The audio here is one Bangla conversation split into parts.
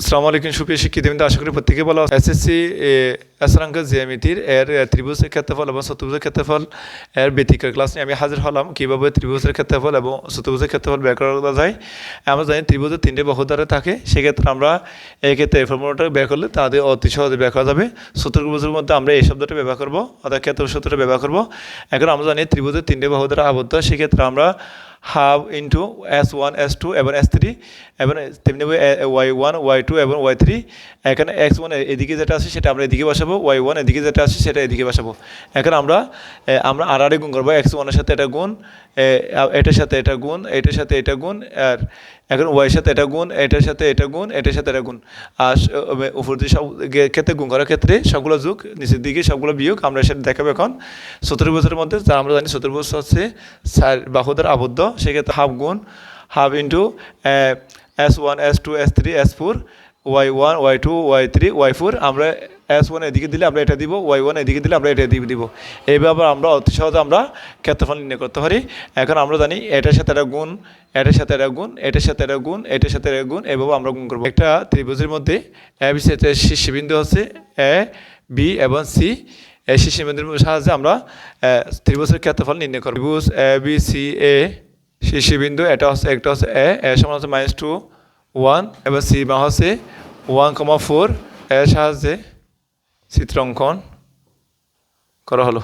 আসসালামু আলাইকুম সুপ্রিয় শিক্ষিতবৃন্দ আশা করি প্রত্যেকে ভালো এসএসসি এসরাঙ্ক জিএমিতির এর ত্রিভুজের ক্ষেত্রফল এবং চতুর্ভুজের ক্ষেত্রফল, এর ব্যতিক্রম ক্লাস নিয়ে আমি হাজির হলাম। কীভাবে ত্রিভুজের ক্ষেত্রফল এবং চতুর্ভুজের ক্ষেত্রফল বের করা যায়? আমরা জানি ত্রিভুজের তিনটে বহুদ্বারে থাকে। সেক্ষেত্রে আমরা এই ক্ষেত্রে এই ফর্মুলাটা বের করলে তাদের অতি সহজে বের করা যাবে। চতুর্ভুজের মধ্যে আমরা এই শব্দটা ব্যবহার করব, অর্থাৎ ক্ষেত্র সূত্রটা ব্যবহার করব। এখন আমরা জানি ত্রিভুজের তিনটে বহুদ্বারা আবদ্ধ। সেক্ষেত্রে আমরা half into S one S two এবং এস থ্রি এবং তেমনি ওয়াই ওয়ান ওয়াই টু এবং ওয়াই থ্রি এখানে এক্স ওয়ান এদিকে যেটা আছে সেটা আমরা এদিকে বসাবো ওয়াই ওয়ান এদিকে যেটা আছে সেটা এদিকে বসাবো। এখন আমরা আমরা আরে গুণ করব এক্স ওয়ানের সাথে এটা গুণ এটার সাথে এটা গুণ, এটার সাথে এটা গুণ, আর এখন ওয়াইয়ের সাথে এটা গুণ, এটার সাথে এটা গুণ, এটার সাথে এটা গুণ। আর উপর দিয়ে সব ক্ষেত্রে, গুণ করার ক্ষেত্রে সবগুলো যুগ, নিচের দিকে সবগুলো বিয়োগ আমরা সেটা দেখাবো এখন। সতেরো বছরের মধ্যে যা আমরা জানি সতেরো বছর হচ্ছে চার বাহুদের আবদ্ধ, সেক্ষেত্রে হাফ গুণ, half into S one, S two, S three, S four, Y one, Y two, Y three, Y four, আমরা এস ওয়ান এদিকে দিলে আমরা এটা দিব ওয়াই ওয়ান এদিকে দিলে আমরা এটা দিব এইভাবে আমরা অতি সহজে আমরা ক্ষেত্রফল নির্ণয় করতে পারি। এখন আমরা জানি এটার সাথে এটা গুণ, এটার সাথে এটা গুণ, এটার সাথে এটা গুণ, এটার সাথে এটা গুণ, এভাবে আমরা গুণ করব। একটা ত্রিভুজের মধ্যে এ বি সি শীর্ষবিন্দু হচ্ছে এ বি এবং সি এই শীর্ষবিন্দুর সাহায্যে আমরা ত্রিভুজের ক্ষেত্রফল নির্ণয় করব। ত্রিভুজ এ বি সি এ শীর্ষবিন্দু এটা হচ্ছে, একটা হচ্ছে এ এর সমান হচ্ছে মাইনাস টু ওয়ান এবং সি মা হচ্ছে ওয়ান কমা ফোর এর সাহায্যে চিত্র অঙ্কন করা হলো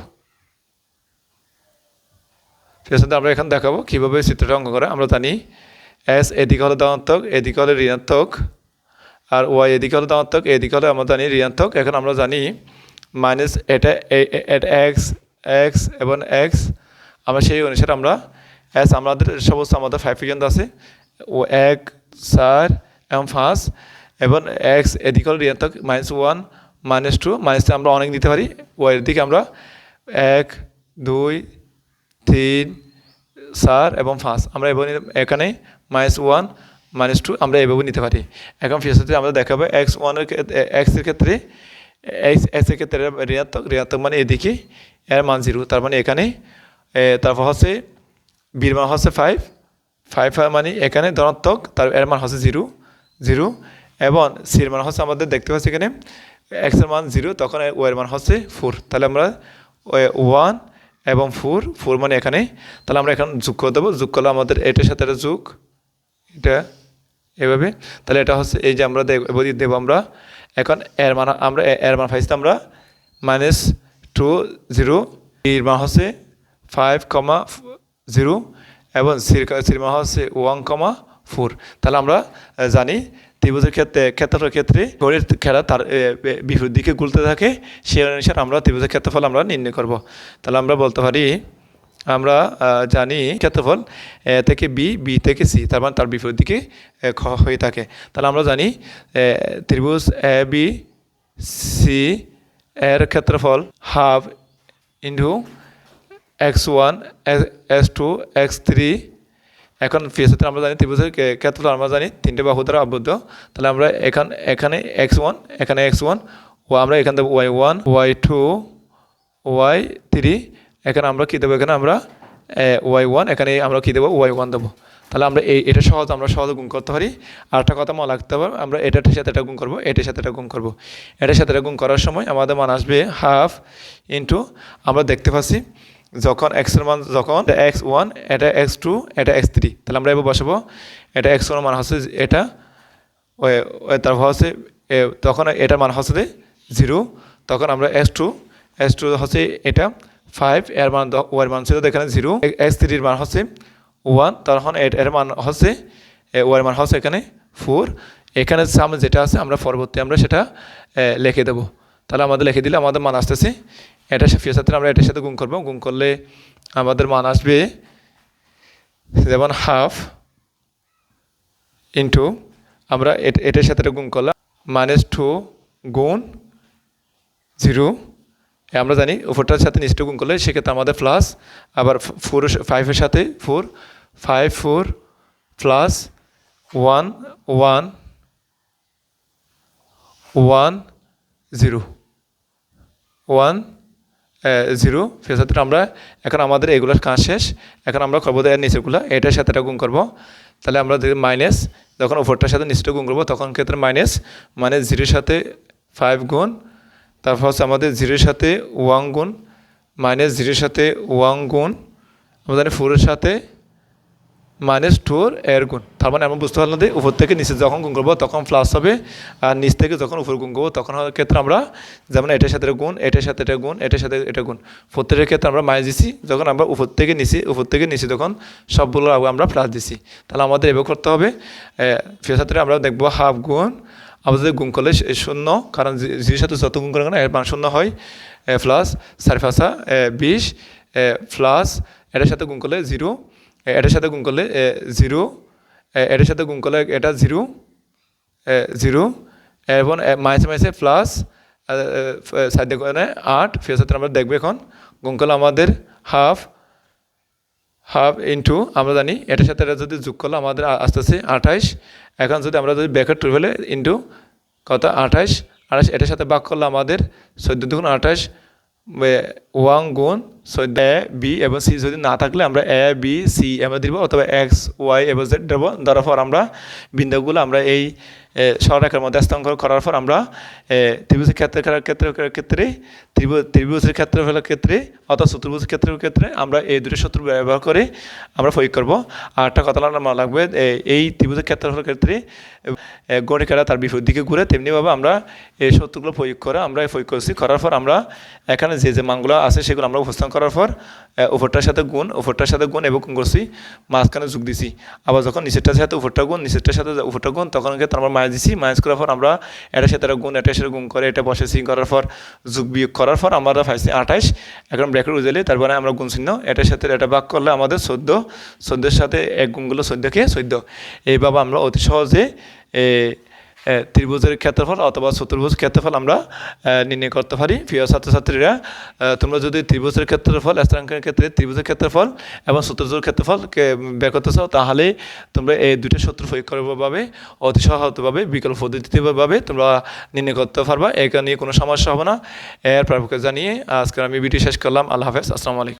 ঠিক আছে, আমরা এখন দেখাবো কীভাবে চিত্রটা অঙ্কন করে, আমরা জানি এস এদিকে হলো ধনাত্মক, এদিকে হলো ঋণাত্মক, আর ওয়াই এদিকে হলো ধনাত্মক, এদিকে হলো আমরা জানি ঋণাত্মক। এখন আমরা জানি মাইনাস এটা এটা এক্স এক্স এবং এক্স আমরা সেই অনুসারে আমরা এস আমাদের সমস্ত আমাদের ফাইভ পর্যন্ত আছে। ও এক, চার এবং পাঁচ। এবং এক্স এদিকে হলো ঋণাত্মক minus one minus two minus আমরা অনেক নিতে পারি। ওয়াইয়ের দিকে আমরা এক, দুই, তিন, চার এবং পাঁচ। আমরা এভাবে এখানে মাইনাস ওয়ান মাইনাস টু আমরা এভাবে নিতে পারি। এখন ফিরতে আমরা দেখাবো এক্স ওয়ানের এক্সের ক্ষেত্রে এক্স এক্সের ক্ষেত্রে ঋণাত্মক ঋণাত্মক মানে এদিকে এর মান জিরো তার মানে এখানে তারপর হচ্ছে বির মান হচ্ছে ফাইভ ফাইভ মানে এখানে ধনাত্মক, তার এর মান হচ্ছে জিরো জিরো এবং সির মান হচ্ছে আমাদের দেখতে পাচ্ছি এখানে এক্সের মান জিরো তখন ও এর মান হচ্ছে ফোর তাহলে আমরা ওয়ান এবং ফোর ফোর মানে এখানে, তাহলে আমরা এখন যোগ করে দেবো। যোগ করলে আমাদের এটার সাথে একটা যোগ, এটা এভাবে। তাহলে এটা হচ্ছে এই যে আমরা দেব- আমরা। এখন এর মান, আমরা এর মান পাইছি আমরা মাইনাস টু জিরো এর মান হচ্ছে ফাইভ কমা জিরো এবং সির সির মান হচ্ছে ওয়ান কমা ফোর তাহলে আমরা জানি ত্রিভুজের ক্ষেত্রে, ক্ষেত্রফলের ক্ষেত্রে গড়ের খেলা তার বিপরীত দিকে গুলতে থাকে সেই অনুসারে আমরা ত্রিভুজের ক্ষেত্রফল আমরা নির্ণয় করব। তাহলে আমরা বলতে পারি, আমরা জানি ক্ষেত্রফল, এ, থেকে বি বি থেকে সি তার মানে তার বিপরীত দিকে খ হয়ে থাকে। তাহলে আমরা জানি ত্রিভুজ এ বি সি এর ক্ষেত্রফল half into X one X two X three এখন ফিএসতে আমরা জানি ত্রিভুজের ক্ষেত্রফল আমরা জানি তিনটে বাহু দ্বারা আবদ্ধ। তাহলে আমরা এখান, এখানে এক্স ওয়ান এখানে এক্স ওয়ান ও আমরা এখান থেকে Y one Y two Y three এখানে আমরা কী দেবো? এখানে আমরা ওয়াই ওয়ান এখানে আমরা কী দেবো? ওয়াই ওয়ান দেবো। তাহলে আমরা এই, এটা সহজ, আমরা সহজে গুণ করতে পারি। আর একটা কথা মনে রাখতে পারব আমরা এটার সাথে এটা গুণ করব, এটার সাথে এটা গুণ করব। এটার সাথে এটা গুণ করার সময় আমাদের মান আসবে হাফ ইন্টু আমরা দেখতে পাচ্ছি যখন এক্সের মান যখন এক্স ওয়ান এটা এক্স টু এটা এক্স থ্রি তাহলে আমরা এবার বসাবো, এটা এক্স ওয়ান মান হচ্ছে এটা তারপর হচ্ছে তখন এটার মান হচ্ছে জিরো তখন আমরা এস টু এস টু হচ্ছে এটা ফাইভ এর মান ওয়ার মান ছিল এখানে জিরো এক্স থ্রির মান হচ্ছে ওয়ান তখন এর- মান হচ্ছে ওয়ার মান হচ্ছে এখানে ফোর এখানে সামনে যেটা আছে, আমরা পরবর্তী আমরা সেটা লিখে দেবো। তাহলে আমাদের লিখে দিলে আমাদের মান আসতেছে এটা ফিয়ার সাথে আমরা এটার সাথে গুণ করব। গুণ করলে আমাদের মান আসবে যেমন হাফ ইন্টু আমরা এট- এটার সাথে গুণ করলাম মাইনাস টু গুণ জিরো আমরা জানি উপরটার সাথে নিচটা গুণ করলে সেক্ষেত্রে আমাদের প্লাস আবার ফোর ফাইভের সাথে four five four plus one one one zero one zero ফেসাতে আমরা এখন আমাদের এগুলোর কাজ শেষ। এখন আমরা করব এর নিচেগুলো এটার সাথে এটা গুণ করব। তাহলে আমরা মাইনাস যখন ওপরটার সাথে নিচেটা গুণ করব, তখন ক্ষেত্রে মাইনাস মানে জিরোর সাথে ফাইভ গুণ, তারপর হচ্ছে আমাদের জিরোর সাথে ওয়াং গুণ মাইনাস জিরোর সাথে ওয়াং গুণ, আমাদের ফোরের সাথে মাইনাস টুর এর গুণ তার মানে আমরা বুঝতে পারলাম যে উপর থেকে নিচে যখন গুণ করব, তখন প্লাস হবে, আর নিচ থেকে যখন উপর গুণ করব, তখন ক্ষেত্রে আমরা যেমন এটার সাথে গুণ এটার সাথে এটা গুণ এটার সাথে এটা গুণ প্রত্যেকের ক্ষেত্রে আমরা মাইনাস দিছি, যখন আমরা উপর থেকে নিচে, উপর থেকে নিচে তখন সবগুলো আগে আমরা প্লাস দিছি। তাহলে আমাদের এভাবে করতে হবে। ফের সাথে আমরা দেখব হাফ গুণ আমাদের গুণ করলে শূন্য, কারণ জি- জির সাথে যত গুণ করে না, এর মান শূন্য হয়। প্লাস সারফাসা বিশ প্লাস এটার সাথে গুণ করলে জিরো এটার সাথে গুণ করলে জিরো এটার সাথে গুণ করলে এটা জিরো জিরো, এবং মাইসে মাইসে প্লাস সাইড দেখে আট, ফের সাথে আমরা দেখব এখন, গুণ করলে আমাদের হাফ হাফ ইন্টু আমরা জানি এটার সাথে এটা যদি যোগ করলে আমাদের আস্তে আস্তে আঠাইশ এখন যদি আমরা যদি ব্যাকেট টু ফেলে ইন্টু কত? আঠাইশ আঠাশ, এটার সাথে ভাগ করলে আমাদের চোদ্দ দুগুণ আঠাশ ওয়ান গুণ চোদ্দ এ বি এবং সি যদি না থাকলে আমরা এ বি সি আমরা দিব অথবা এক্স ওয়াই এবং জেড দেবো দেওয়ার পর আমরা বিন্দুগুলো আমরা এই এ, সরলরেখার মধ্যে হস্তান্তর করার পর আমরা ত্রিভুজের ক্ষেত্রে ক্ষেত্রে ক্ষেত্রে ত্রিভুজ ত্রিভুজের ক্ষেত্রে ফেলার ক্ষেত্রে অথবা চতুর্ভুজের ক্ষেত্রের ক্ষেত্রে আমরা এই দুটো সূত্র ব্যবহার করে আমরা প্রয়োগ করব। আর একটা কথা লাগবে লাগবে এই ত্রিভুজের ক্ষেত্রফলের ক্ষেত্রে এ, গণিকারা তার বিপরীত দিকে ঘুরে তেমনিভাবে আমরা এই সূত্রগুলো প্রয়োগ করে আমরা প্রয়োগ করছি। করার পর আমরা এখানে যে যে মানগুলো আছে সেগুলো আমরা উপস্থাপন করার পর উপরটার সাথে গুণ উপরটার সাথে গুণ এবং করছি, মাঝখানে যোগ দিছি। আবার যখন নিচেরটার সাথে উপরটা গুণ, নিচেরটার সাথে উপরটা গুণ, তখন আমরা মাইনাস দিছি। মাইনাস করার পর আমরা এটার সাথে এটা গুণ, এটার সাথে গুণ করে এটা বসেছি করার পর, যোগ বিয়োগ করার পর আমরা পাইছি আঠাইশ এখন ব্র্যাকেট উজালি, তারপরে আমরা গুণ চিহ্ন, এটার সাথে এটা ভাগ করলে আমাদের চোদ্দ। চোদ্দোর সাথে এক গুণগুলো চোদ্দোকে চোদ্দ। এইভাবে আমরা অতি সহজে ত্রিভুজের ক্ষেত্রফল অথবা চতুর্ভুজ ক্ষেত্রফল আমরা নির্ণয় করতে পারি। প্রিয় ছাত্রছাত্রীরা তোমরা যদি ত্রিভুজের ক্ষেত্রফল, স্থানাঙ্কের ক্ষেত্রে ত্রিভুজের ক্ষেত্রফল এবং চতুর্ভুজের ক্ষেত্রফল বের করতে চাও, তাহলে তোমরা এই দুটো সূত্র প্রয়োগ করভাবে অতি সহজভাবে, বিকল্প পদ্ধতিভাবে তোমরা নির্ণয় করতে পারবা। এখানে নিয়ে কোনো সমস্যা হবে না। এর প্রাপকে জানিয়ে আজকে আমি ভিডিও শেষ করলাম। আল্লাহ হাফেজ। আসসালামু আলাইকুম।